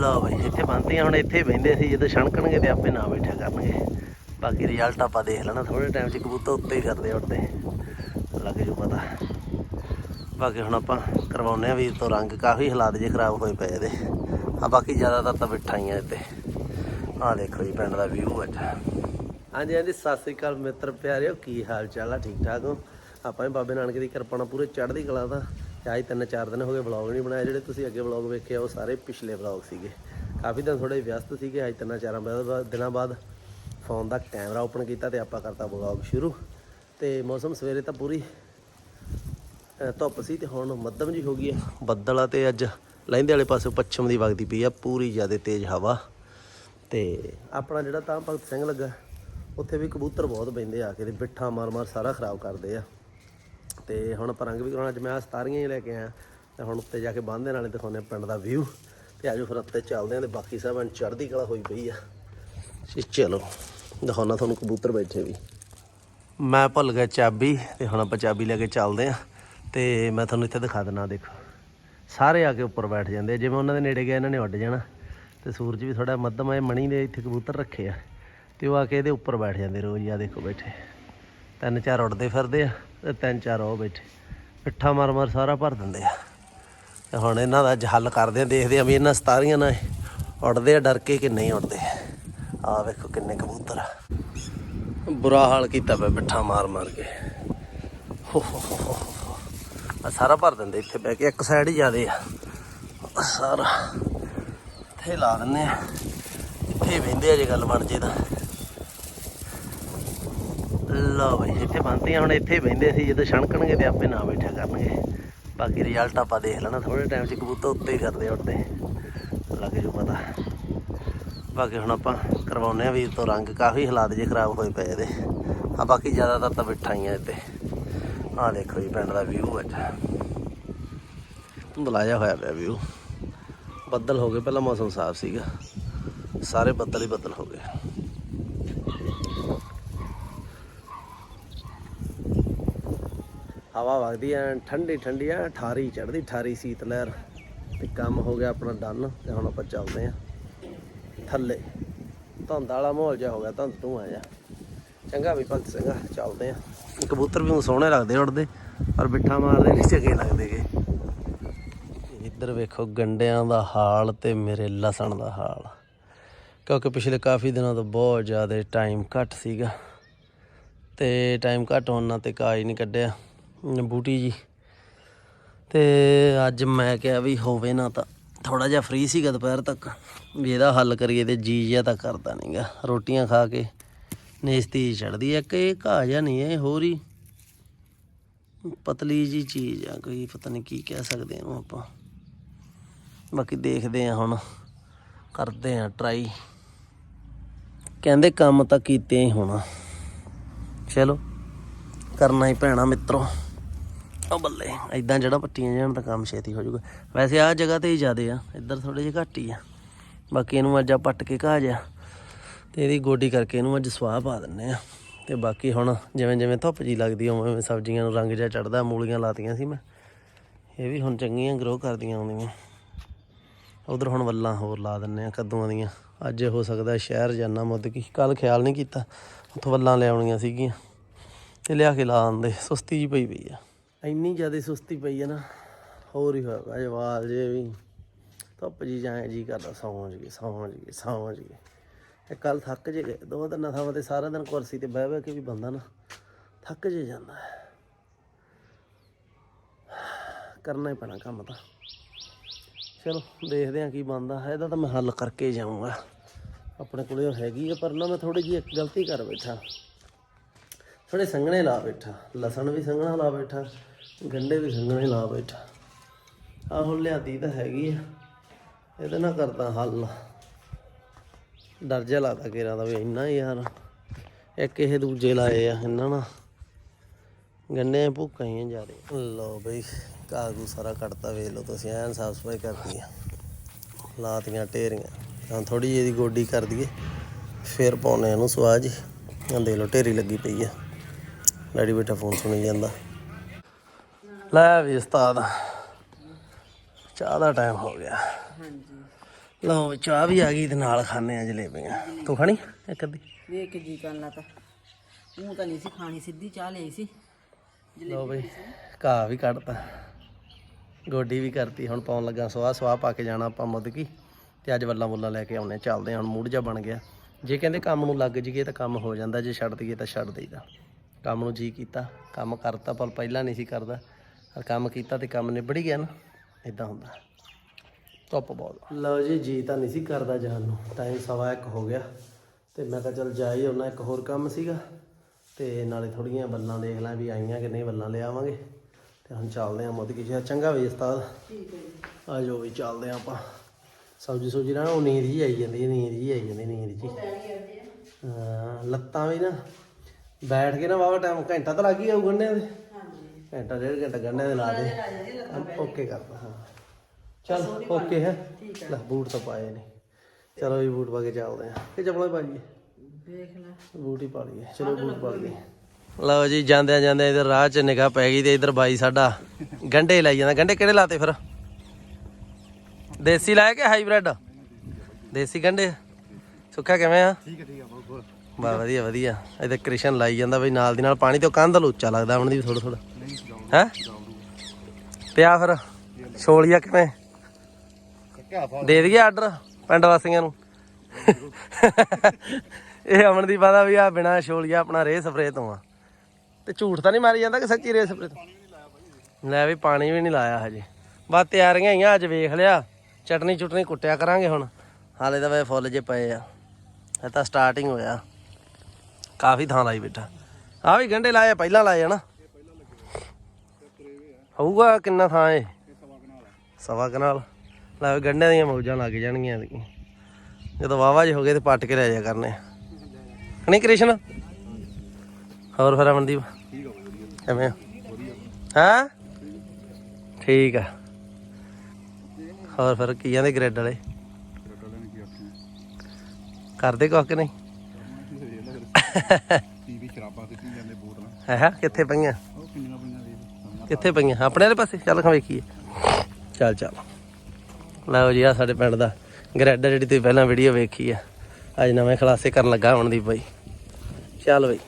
ਲਓ ਬਈ, ਇੱਥੇ ਬੰਦੀਆਂ ਹੁਣ ਇੱਥੇ ਹੀ ਬਹਿੰਦੇ ਸੀ, ਜਦੋਂ ਛਣਕਣਗੇ ਤੇ ਆਪੇ ਨਾ ਬੈਠਿਆ ਕਰਨਗੇ। ਬਾਕੀ ਰਿਜ਼ਲਟ ਆਪਾਂ ਦੇਖ ਲੈਣਾ ਥੋੜੇ ਟਾਈਮ 'ਚ ਕਬੂਤਰ ਉੱਤੇ ਹੀ ਕਰਦੇ ਆ ਉੱਤੇ। ਲੱਗ ਜੂ ਪਤਾ। ਬਾਕੀ ਹੁਣ ਆਪਾਂ ਕਰਵਾਉਨੇ ਆ ਵੀਰ ਤੋਂ ਰੰਗ ਕਾਫੀ ਹਾਲਾਤ ਜੇ ਖਰਾਬ ਹੋਏ ਪਏ ਇਹਦੇ। ਆ ਬਾਕੀ ਜ਼ਿਆਦਾਤਰ ਤਾਂ ਬੈਠਾ ਹੀ ਆ ਇੱਥੇ ਆ ਦੇਖੋ ਜੀ, ਪਿੰਡ ਦਾ ਵਿਊ ਅੱਜ। ਹਾਂਜੀ ਹਾਂਜੀ, ਸਤਿ ਸ੍ਰੀ ਅਕਾਲ ਮਿੱਤਰ ਪਿਆਰਿਓ, ਕੀ ਹਾਲ ਚਾਲ ਆ? ਠੀਕ ਠਾਕ ਹੋ? ਆਪਾਂ ਵੀ ਬਾਬੇ ਨਾਨਕ ਦੀ ਕਿਰਪਾ ਨਾਲ ਪੂਰੇ ਚੜ੍ਹਦੀ ਕਲਾ ਦਾ ਚਾਹੇ ਤਿੰਨ ਚਾਰ ਦਿਨ ਹੋ ਗਏ ਵਲੌਗ ਨਹੀਂ ਬਣਾਇਆ ਜਿਹੜੇ ਤੁਸੀਂ ਅੱਗੇ ਵਲੌਗ ਵੇਖੇ ਆ, ਉਹ ਸਾਰੇ ਪਿਛਲੇ ਵਲੌਗ ਸੀਗੇ। ਕਾਫੀ ਦਿਨ ਥੋੜੇ ਵਿਅਸਤ ਸੀਗੇ, ਅੱਜ ਤਿੰਨਾਂ ਚਾਰਾਂ ਦਿਨਾਂ ਬਾਅਦ ਫੋਨ ਦਾ ਕੈਮਰਾ ਓਪਨ ਕੀਤਾ ਤੇ ਆਪਾਂ ਕਰਤਾ ਵਲੌਗ ਸ਼ੁਰੂ। ਤੇ ਮੌਸਮ ਸਵੇਰੇ ਤਾਂ ਪੂਰੀ ਧੁੱਪ ਸੀ ਤੇ ਹੁਣ ਮੱਧਮ ਜੀ ਹੋ ਗਈ ਹੈ ਬੱਦਲ ਆ ਤੇ ਅੱਜ ਲਹਿੰਦੇ ਵਾਲੇ ਪਾਸੇ ਪੱਛਮ ਦੀ ਵਗਦੀ ਪਈ ਆ, ਪੂਰੀ ਜ਼ਿਆਦਾ ਤੇਜ਼ ਹਵਾ। ਤੇ ਆਪਣਾ ਜਿਹੜਾ ਤਾਂ ਭਗਤ ਸਿੰਘ ਲੱਗਾ, ਉੱਥੇ ਵੀ ਕਬੂਤਰ ਬਹੁਤ ਬੈਂਦੇ ਆ ਕੇ ਤੇ ਬਿੱਠਾ ਮਾਰ ਮਾਰ ਸਾਰਾ ਖਰਾਬ ਕਰਦੇ ਆ। ਤੇ ਹੁਣ ਆਪਾਂ ਰੰਗ ਵੀ ਕਰਾਉਣਾ। ਅੱਜ ਮੈਂ ਆਹ ਸਤਾਰੀਆਂ ਹੀ ਲੈ ਕੇ ਆਇਆ। ਤੇ ਹੁਣ ਉੱਤੇ ਜਾ ਕੇ ਬੰਨ੍ਹਦੇ ਨਾਲੇ ਦਿਖਾਉਂਦੇ ਆ ਪਿੰਡ ਦਾ ਵਿਊ ਤੇ ਆਜੋ ਫਿਰ ਉੱਤੇ ਚੱਲਦੇ ਆ ਤੇ ਬਾਕੀ ਸਭ ਚੜ੍ਹਦੀ ਕਲਾ ਹੋਈ ਪਈ ਆ। ਜੀ ਚਲੋ, ਦਿਖਾਉਣਾ ਤੁਹਾਨੂੰ ਕਬੂਤਰ ਬੈਠੇ ਵੀ। ਮੈਂ ਭੁੱਲ ਗਿਆ ਚਾਬੀ ਤੇ ਹੁਣ ਆਪਾਂ ਚਾਬੀ ਲੈ ਕੇ ਚੱਲਦੇ ਆ ਤੇ ਮੈਂ ਤੁਹਾਨੂੰ ਇੱਥੇ ਦਿਖਾ ਦਿੰਦਾ ਦੇਖੋ। ਸਾਰੇ ਆ ਕੇ ਉੱਪਰ ਬੈਠ ਜਾਂਦੇ ਆ। ਜਿਵੇਂ ਉਹਨਾਂ ਦੇ ਨੇੜੇ ਗਏ ਇਹਨਾਂ ਨੇ ਉੱਡ ਜਾਣਾ। ਤੇ ਸੂਰਜ ਵੀ ਥੋੜਾ ਮੱਧਮ ਹੈ ਮਣੀ ਦੇ ਇੱਥੇ ਕਬੂਤਰ ਰੱਖੇ ਆ। ਤੇ ਉਹ ਆ ਕੇ ਇਹਦੇ ਉੱਪਰ ਬੈਠ ਜਾਂਦੇ ਰੋਜ਼ ਆ ਦੇਖੋ ਬੈਠੇ। ਤਿੰਨ ਚਾਰ ਉੱਡਦੇ ਫਿਰਦੇ ਆ। ਤੇ ਤਿੰਨ ਚਾਰ ਉਹ ਬੈਠੇ। ਪਿੱਠਾ ਮਾਰ ਮਾਰ ਸਾਰਾ ਭਰ ਦਿੰਦੇ ਆ। ਤੇ ਹੁਣ ਇਹਨਾਂ ਦਾ ਅੱਜ ਹੱਲ ਕਰਦੇ ਆ, ਦੇਖਦੇ ਆ ਵੀ ਇਹਨਾਂ ਸਤਾਰੀਆਂ ਨਾਲ ਉੱਡਦੇ ਆ, ਡਰ ਕੇ ਕਿ ਨਹੀਂ ਉੱਡਦੇ। ਆ ਵੇਖੋ ਕਿੰਨੇ ਕਬੂਤਰ ਆ। ਬੁਰਾ ਹਾਲ ਕੀਤਾ ਪਿਆ ਬਿੱਠਾ ਮਾਰ ਮਾਰ ਕੇ। ਹੋ ਹੋ ਹੋ ਆ ਸਾਰਾ ਭਰ ਦਿੰਦੇ ਇੱਥੇ ਬਹਿ ਕੇ, ਇੱਕ ਸਾਈਡ ਹੀ ਜਾਦੇ ਆ। ਸਾਰਾ ਇੱਥੇ ਲਾ ਦਿੰਦੇ ਆ। ਇੱਥੇ ਬਹਿੰਦੇ ਆ ਜੇ ਗੱਲ ਬਣ ਜੇ ਤਾਂ। ਲਓ ਬਈ, ਇੱਥੇ ਬੰਦੀਆਂ ਹੁਣ ਇੱਥੇ ਹੀ ਬਹਿੰਦੇ ਸੀ, ਜਦੋਂ ਛਣਕਣਗੇ ਤੇ ਆਪੇ ਨਾ ਬੈਠਿਆ ਕਰਨਗੇ। ਬਾਕੀ ਰਿਜ਼ਲਟ ਆਪਾਂ ਦੇਖ ਲੈਣਾ ਥੋੜੇ ਟਾਈਮ 'ਚ ਕਬੂਤਰ ਉੱਤੇ ਹੀ ਕਰਦੇ ਆ ਉੱਤੇ। ਲੱਗ ਜੂ ਪਤਾ। ਬਾਕੀ ਹੁਣ ਆਪਾਂ ਕਰਵਾਉਨੇ ਆ ਵੀਰ ਤੋਂ ਰੰਗ, ਕਾਫੀ ਹਾਲਾਤ ਜੇ ਖਰਾਬ ਹੋਏ ਪਏ ਇਹਦੇ। ਆ ਬਾਕੀ ਜ਼ਿਆਦਾਤਰ ਤਾਂ ਬੈਠਾ ਹੀ ਆ ਇੱਥੇ। ਆ ਦੇਖੋ ਜੀ, ਪਿੰਡ ਦਾ ਵਿਊ ਅੱਜ ਧੁੰਦਲਾ ਹੋਇਆ ਪਿਆ ਵਿਊ ਬੱਦਲ ਹੋ ਗਏ, ਪਹਿਲਾਂ ਮੌਸਮ ਸਾਫ਼ ਸੀਗਾ। ਸਾਰੇ ਬੱਦਲ ਹੀ ਬੱਦਲ ਹੋ ਗਏ। ਹਵਾ ਵਗਦੀ ਐ, ਠੰਡੀ ਠੰਡੀ ਐ, ਠਾਰੀ ਚੜਦੀ ਠਾਰੀ ਸੀਤ ਲਹਿਰ। ਤੇ ਕੰਮ ਹੋ ਗਿਆ ਆਪਣਾ ਡਨ, ਤੇ ਹੁਣ ਆਪਾਂ ਚੱਲਦੇ ਆਂ ਥੱਲੇ। ਧੁੰਦ ਵਾਲਾ ਮਾਹੌਲ ਜਿਹਾ ਹੋ ਗਿਆ, ਧੁੰਦ ਤੂੰ ਆ ਚੰਗਾ ਵੀ ਭਗਤ ਸਿੰਘਾ ਚੱਲਦੇ ਆ। ਕਬੂਤਰ ਵੀ ਊਂ ਸੋਹਣੇ ਲੱਗਦੇ ਉੱਡਦੇ, ਪਰ ਬਿੱਠਾ ਮਾਰਦੇ ਨਹੀਂ ਚੰਗੇ ਲੱਗਦੇਗੇ ਇੱਧਰ ਵੇਖੋ ਗੰਡਿਆਂ ਦਾ ਹਾਲ ਤੇ ਮੇਰੇ ਲਸਣ ਦਾ ਹਾਲ। ਕਿਉਂਕਿ ਪਿਛਲੇ ਕਾਫੀ ਦਿਨਾਂ ਤੋਂ ਬਹੁਤ ਜ਼ਿਆਦਾ ਟਾਈਮ ਘੱਟ ਸੀਗਾ। ਤੇ ਟਾਈਮ ਘੱਟ ਹੋਣ ਨਾਲ ਤੇ ਕਾਜ ਨਹੀਂ ਕੱਢਿਆ। ਬੂਟੀ ਜੀ। ਤੇ ਅੱਜ ਮੈਂ ਕਿਹਾ ਵੀ ਹੋਵੇ ਨਾ ਤਾਂ ਥੋੜਾ ਜਿਹਾ ਫ੍ਰੀ ਸੀਗਾ ਦੁਪਹਿਰ ਤੱਕ। ਵੀ ਇਹਦਾ ਹੱਲ ਕਰੀਏ ਤੇ ਜੀ ਜਿਆ ਤਾਂ ਕਰਦਾ ਨਹੀਂਗਾ ਰੋਟੀਆਂ ਖਾ ਕੇ ਨੇਸਤੀ ਚੜਦੀ ਆ। ਕਿ ਇਹ ਘਾਹ ਜਿਹਾ ਨਹੀਂ ਇਹ ਹੋਰ ਹੀ ਪਤਲੀ ਜੀ ਚੀਜ਼ ਆ। ਕੋਈ ਪਤਾ ਨਹੀਂ ਕੀ ਕਹਿ ਸਕਦੇ ਇਹਨੂੰ ਆਪਾਂ। ਬਾਕੀ ਦੇਖਦੇ ਆ ਹੁਣ। ਕਰਦੇ ਆ ਟਰਾਈ ਕਹਿੰਦੇ ਕੰਮ ਤਾਂ ਕੀਤੇ ਹੀ ਹੋਣਾ। ਚਲੋ, ਕਰਨਾ ਹੀ ਪੈਣਾ ਮਿੱਤਰੋ। ਉਹ ਬੱਲੇ। ਐਦਾਂ ਜਿਹੜਾ ਪੱਟੀਆਂ ਜਾਣ ਤਾਂ ਕੰਮ ਛੇਤੀ ਹੋ ਜਾਊਗਾ। ਵੈਸੇ ਆਹ ਜਗ੍ਹਾ ਤੇ ਹੀ ਜ਼ਿਆਦੇ ਆ, ਇੱਧਰ ਥੋੜੇ ਜਿਹੇ ਘੱਟ ਹੀ ਆ। ਬਾਕੀ ਇਹਨੂੰ ਅੱਜ ਆ ਪੱਟ ਕੇ ਘਾ ਜਾ ਤੇ ਇਹਦੀ ਗੋਡੀ ਕਰਕੇ ਇਹਨੂੰ ਅੱਜ ਸਵਾਹ ਪਾ ਦਿੰਨੇ ਆ। ਤੇ ਬਾਕੀ ਹੁਣ ਜਿਵੇਂ ਜਿਵੇਂ ਧੁੱਪ ਜੀ ਲੱਗਦੀ ਉਵੇਂ ਉਵੇਂ ਸਬਜ਼ੀਆਂ ਨੂੰ ਰੰਗ ਜਿਹਾ ਚੜਦਾ ਮੂਲੀਆਂ ਲਾਤੀਆਂ ਸੀ ਮੈਂ। ਇਹ ਵੀ ਹੁਣ ਚੰਗੀਆਂ ਗਰੋ ਕਰਦੀਆਂ ਆਉਂਦੀਆਂ ਉਧਰ ਹੁਣ ਵੱਲਾਂ ਹੋਰ ਲਾ ਦਿੰਨੇ ਆ ਕੱਦੂਆਂ ਦੀਆਂ। ਅੱਜ ਹੋ ਸਕਦਾ ਸ਼ਹਿਰ ਜਾਣਾ ਮੁੱਦ ਕੀ। ਕੱਲ ਖਿਆਲ ਨਹੀਂ ਕੀਤਾ। ਉੱਥੋਂ ਵੱਲਾਂ ਲਿਆਉਣੀਆਂ ਸੀਗੀਆਂ। ਤੇ ਲਿਆ ਕੇ ਲਾ ਆਂਦੇ ਸੁਸਤੀ ਜੀ ਪਈ ਪਈ ਆ। ਇੰਨੀ ਜ਼ਿਆਦਾ ਸੁਸਤੀ ਪਈ ਹੈ ਨਾ, ਹੋਰ ਹੀ ਹੋਇਆ ਪਿਆ ਵਾਲ ਜੇ ਵੀ ਧੁੱਪ ਜੀ ਜਾਏ ਜੀ ਕਰਦਾ, ਸੌਂ ਜੀ ਸੌਂ ਜੀ ਸੌਂ ਜੀ ਇਹ ਕੱਲ ਥੱਕ ਜੇ ਗਏ ਦੋ ਦਿਨ ਥਾਵਾਂ ਤੇ ਸਾਰਾ ਦਿਨ ਕੁਰਸੀ ਤੇ ਬਹਿ ਬਹਿ ਕੇ ਵੀ ਬੰਦਾ ਨਾ ਥੱਕ ਜੇ ਜਾਂਦਾ ਹੈ। ਕਰਨਾ ਹੀ ਪੈਣਾ ਕੰਮ ਤਾਂ। ਚਲੋ, ਦੇਖਦੇ ਆ ਕੀ ਬਣਦਾ ਹੈ ਇਹਦਾ ਤਾਂ ਮੈਂ ਹੱਲ ਕਰਕੇ ਜਾਊਂਗਾ। ਆਪਣੇ ਕੋਲੇ ਹੈਗੀ ਆ, ਪਰ ਨਾ ਮੈਂ ਥੋੜੀ ਜਿਹੀ ਇੱਕ ਗਲਤੀ ਕਰ ਬੈਠਾ। ਥੋੜੇ ਸੰਘਣੇ ਲਾ ਬੈਠਾ, ਲਸਣ ਵੀ ਸੰਘਣਾ ਲਾ ਬੈਠਾ। ਗੰਡੇ ਵੀ ਸੰਘਣੇ ਲਾ ਬੈਠਾ। ਆਹ ਹੁਣ ਲਿਆਦੀ ਤਾਂ ਹੈਗੀ ਆ। ਇਹਦੇ ਨਾਲ ਕਰਦਾ ਹੱਲ। ਡਰ ਜਿਹਾ ਲੱਗਦਾ ਕਿਰਾਂ ਦਾ ਵੀ ਇੰਨਾ ਹੀ ਯਾਰ। ਇੱਕ ਇਹ ਦੂਜੇ ਲਾਏ ਆ ਇਹਨਾਂ ਨਾਲ। ਗੰਨੇ ਭੁੱਕਾਂ ਹੀ ਜਿਆਦੇ ਲਓ ਬਈ, ਕਾਗੂ ਸਾਰਾ ਕੱਟਤਾ, ਵੇਖ ਲਓ ਤੁਸੀਂ, ਐਨ ਸਾਫ਼ ਸਫ਼ਾਈ ਕਰਦੀ ਆ ਲਾਤੀਆਂ ਢੇਰੀਆਂ। ਤਾਂ ਥੋੜੀ ਜਿਹੀ ਗੋਡੀ ਕਰ ਦਈਏ। ਫਿਰ ਪਾਉਣੇ ਇਹਨੂੰ ਸਵਾਜ ਆਹ ਦੇਖ ਲਓ, ਢੇਰੀ ਲੱਗੀ ਪਈ ਆ। ਡੈਡੀ ਬੇਟਾ ਫੋਨ ਸੁਣੀ ਜਾਂਦਾ। ਲੈ ਵੀ ਉਸਤਾਦ ਚਾਹ ਦਾ ਟਾਈਮ ਹੋ ਗਿਆ। ਹਾਂਜੀ। ਲਓ ਚਾਹ ਵੀ ਆ ਗਈ ਤੇ ਨਾਲ ਖਾਣੇ ਆ ਜਲੇਬੀਆਂ। ਤੂੰ ਖਾਣੀ ਇੱਕ ਅੱਧੀ? ਵੇਖ ਕੇ ਜੀ ਕਰਨ ਲਾ ਤਾਂ। ਉਹ ਤਾਂ ਨਹੀਂ ਸੀ ਖਾਣੀ ਸਿੱਧੀ ਚਾਹ ਲਈ ਸੀ। ਲਓ ਬਈ ਘਾਹ ਵੀ ਕੱਢਤਾ। ਗੋਡੀ ਵੀ ਕਰਤੀ ਹੁਣ ਪਾਉਣ ਲੱਗਾ ਸਵਾਹ। ਸਵਾਹ ਪਾ ਕੇ ਜਾਣਾ ਆਪਾਂ ਮੁੱਦਕੀ ਤੇ ਅੱਜ ਵੱਲਾਂ ਬੁੱਲਾਂ ਲੈ ਕੇ ਆਉਣੇ ਚੱਲਦੇ ਹਾਂ ਹੁਣ ਮੂਡ ਜਾ ਬਣ ਗਿਆ। ਜੇ ਕਹਿੰਦੇ ਕੰਮ ਨੂੰ ਲੱਗ ਜੀਏ ਤਾਂ ਕੰਮ ਹੋ ਜਾਂਦਾ ਜੇ ਛੱਡ ਦਈਏ ਤਾਂ ਛੱਡ ਦੇਈਦਾ। ਕੰਮ ਨੂੰ ਜੀ ਕੀਤਾ ਕੰਮ ਕਰਤਾ ਪਰ ਪਹਿਲਾਂ ਨਹੀਂ ਸੀ ਕਰਦਾ। ਪਰ ਕੰਮ ਕੀਤਾ ਤੇ ਕੰਮ ਨਿਬੜ ਹੀ ਗਿਆ ਨਾ ਇਦਾਂ ਹੁੰਦਾ। ਧੁੱਪ ਬਹੁਤ। ਲਓ ਜੀ ਜੀ ਤਾਂ ਨਹੀਂ ਸੀ ਕਰਦਾ ਜਾਣ ਨੂੰ। ਟਾਈਮ ਸਵਾ ਇੱਕ ਹੋ ਗਿਆ। ਤੇ ਮੈਂ ਕਿਹਾ ਚਲ ਜਾਈ ਉਹਨਾਂ ਇੱਕ ਹੋਰ ਕੰਮ ਸੀਗਾ। ਤੇ ਨਾਲੇ ਥੋੜੀਆਂ ਬੱਲਾਂ ਦੇਖ ਲਾਂ ਵੀ ਆਈਆਂ ਕਿ ਨਹੀਂ ਬੱਲਾਂ ਲਿਆਵਾਂਗੇ ਤੇ ਹੁਣ ਚੱਲਦੇ ਆਂ ਮੁੱਦ ਕੀ ਚੰਗਾ ਵੀ ਉਸਤਾਦ। ਆ ਜਾਓ ਵੀ ਚੱਲਦੇ ਆਂ ਆਪਾਂ। ਸਬਜੀ ਸੁਬਜੀ ਨਾਲ ਉਹ ਨੀਂਦ ਹੀ ਆਈ ਜਾਂਦੀ ਹੈ, ਨੀਂਦ ਹੀ ਆਈ ਜਾਂਦੀ ਨੀਂਦ ਜੀ। ਹਾਂ ਲੱਤਾਂ ਵੀ ਨਾ ਬੈਠ ਕੇ ਨਾ ਵਾਵਾ ਟਾਈਮ ਘੰਟਾ ਤਾਂ ਲੱਗ ਹੀ ਆਊ ਗੰਢਿਆਂ ਦੇ ਘੰਟਾ ਡੇਢ ਘੰਟਾ ਗੰਢਿਆਂ ਦੇ ਲਾ ਦੇ ਓਕੇ ਕਰਦਾ ਹਾਂ ਚਲ ਓਕੇ ਹੈ। ਲੈ ਬੂਟ ਤਾਂ ਪਾਏ ਨਹੀਂ ਚਲੋ ਵੀ ਬੂਟ ਪਾ ਕੇ ਚੱਲਦੇ ਆਂ ਕਿ ਚੱਪਲਾਂ ਹੀ ਪਾਈਏ। ਵੇਖ ਲੈ। ਬੂਟ ਹੀ ਪਾ ਲਈਏ। ਚਲੋ ਬੂਟ ਪਾ ਲਈਏ। ਲਓ ਜੀ ਜਾਂਦਿਆਂ ਜਾਂਦਿਆਂ ਇਧਰ ਰਾਹ 'ਚ ਨਿਗਾਹ ਪੈ ਗਈ ਤੇ ਇਧਰ ਬਾਈ ਸਾਡਾ ਗੰਡੇ ਲਾਈ ਜਾਂਦਾ। ਗੰਡੇ ਕਿਹੜੇ ਲਾਤੇ ਫਿਰ? ਦੇਸੀ ਲਾਇਆ ਕਿ ਹਾਈਬ੍ਰਿਡ? ਦੇਸੀ ਗੰਡੇ ਸੁੱਕਾ ਕਿਵੇਂ ਆ? ਠੀਕ ਹੈ ਠੀਕ ਹੈ ਬਹੁਤ ਬਹੁਤ। ਬਾ ਵਧੀਆ ਵਧੀਆ। ਇਧਰ ਕ੍ਰਿਸ਼ਨ ਲਾਈ ਜਾਂਦਾ ਬਈ ਨਾਲ ਦੀ ਨਾਲ। ਪਾਣੀ ਤੋਂ ਕੰਧ ਲੁੱਚਾ ਲੱਗਦਾ ਹੁਣ ਦੀ ਥੋੜਾ ਥੋੜਾ ਹੈ? ਪਿਆ ਫਿਰ। ਛੋਲੀਆ ਕਿਵੇਂ? ਦੇ ਦਈਏ ਆਰਡਰ ਪਿੰਡ ਵਾਸੀਆਂ ਨੂੰ। ਇਹ ਅਮਨਦੀਪ ਆਦਾ ਵੀ ਆ ਬਿਨਾ ਛੋਲੀਆ ਆਪਣਾ ਰੇ ਸਪਰੇ ਤੋਂ ਆ। ਤੇ ਝੂਠ ਤਾਂ ਨਹੀਂ ਮਾਰੀ ਜਾਂਦਾ ਕਿ ਸੱਚੀ ਰੇ ਸਪਰੇ ਤੋਂ? ਲੈ ਵੀ ਪਾਣੀ ਵੀ ਨਹੀਂ ਲਾਇਆ ਹਜੇ। ਬਸ ਤਿਆਰੀਆਂ ਹੀ ਆ ਅੱਜ ਵੇਖ ਲਿਆ। ਚਟਨੀ ਚੁਟਨੀ ਕੁੱਟਿਆ ਕਰਾਂਗੇ ਹੁਣ। ਹਾਲੇ ਤਾਂ ਵੇ ਫੁੱਲ ਜੇ ਪਏ ਆ। ਇਹ ਤਾਂ ਸਟਾਰਟਿੰਗ ਹੋਇਆ। ਕਾਫੀ ਥਾਂ ਲਾਈ ਬੈਠਾ। ਆ ਵੀ ਗੰਡੇ ਲਾਏ ਆ, ਪਹਿਲਾਂ ਲਾਏ ਆ ਨਾ। ਹੋਊਗਾ ਕਿੰਨਾ ਥਾਂ ਏ ਸਵਾ ਕਨਾਲ ਲੈ ਵੀ ਗੰਢਿਆਂ ਦੀਆਂ ਮੌਜਾਂ ਲੱਗ ਜਾਣਗੀਆਂ ਐਤਕੀਂ। ਜਦੋਂ ਵਾਵਾ ਜੇ ਹੋ ਗਏ ਤੇ ਪੱਟ ਕੇ ਲੈ ਜਾ ਕਰਨੇ ਨਹੀਂ ਕ੍ਰਿਸ਼ਨ? ਹੋਰ ਫਿਰ ਅਮਨਦੀਪ? ਠੀਕ ਹੈ ਕਿਵੇਂ ਹਾਂ? ਠੀਕ ਆ। ਹੋਰ ਫਿਰ ਕੀ ਜਾਂਦੇ ਗ੍ਰੈਡ ਵਾਲੇ? ਕਰਦੇ ਕੁਛ ਕਿ ਨਹੀਂ? ਟੀਵੀ ਸ਼ਰਾਬਾਂ ਤੇ ਪੀ ਜਾਂਦੇ ਬੋਤਲਾਂ? ਹੈ ਕਿੱਥੇ ਪਈਆਂ? ਕਿੱਥੇ ਪਈਆਂ? ਆਪਣੇ ਵਾਲੇ ਪਾਸੇ? ਚੱਲ ਖਾਂ ਵੇਖੀਏ। ਚੱਲ ਚੱਲ। ਲਓ ਜੀ ਆ ਸਾਡੇ ਪਿੰਡ ਦਾ ਗ੍ਰੈਡ ਜਿਹੜੀ ਤੁਸੀਂ ਪਹਿਲਾਂ ਵੀਡੀਓ ਵੇਖੀ ਆ। ਅੱਜ ਨਵੇਂ ਖਲਾਸੇ ਕਰਨ ਲੱਗਾ ਹੁਣ ਦੀ ਬਾਈ। ਚੱਲ ਬਈ।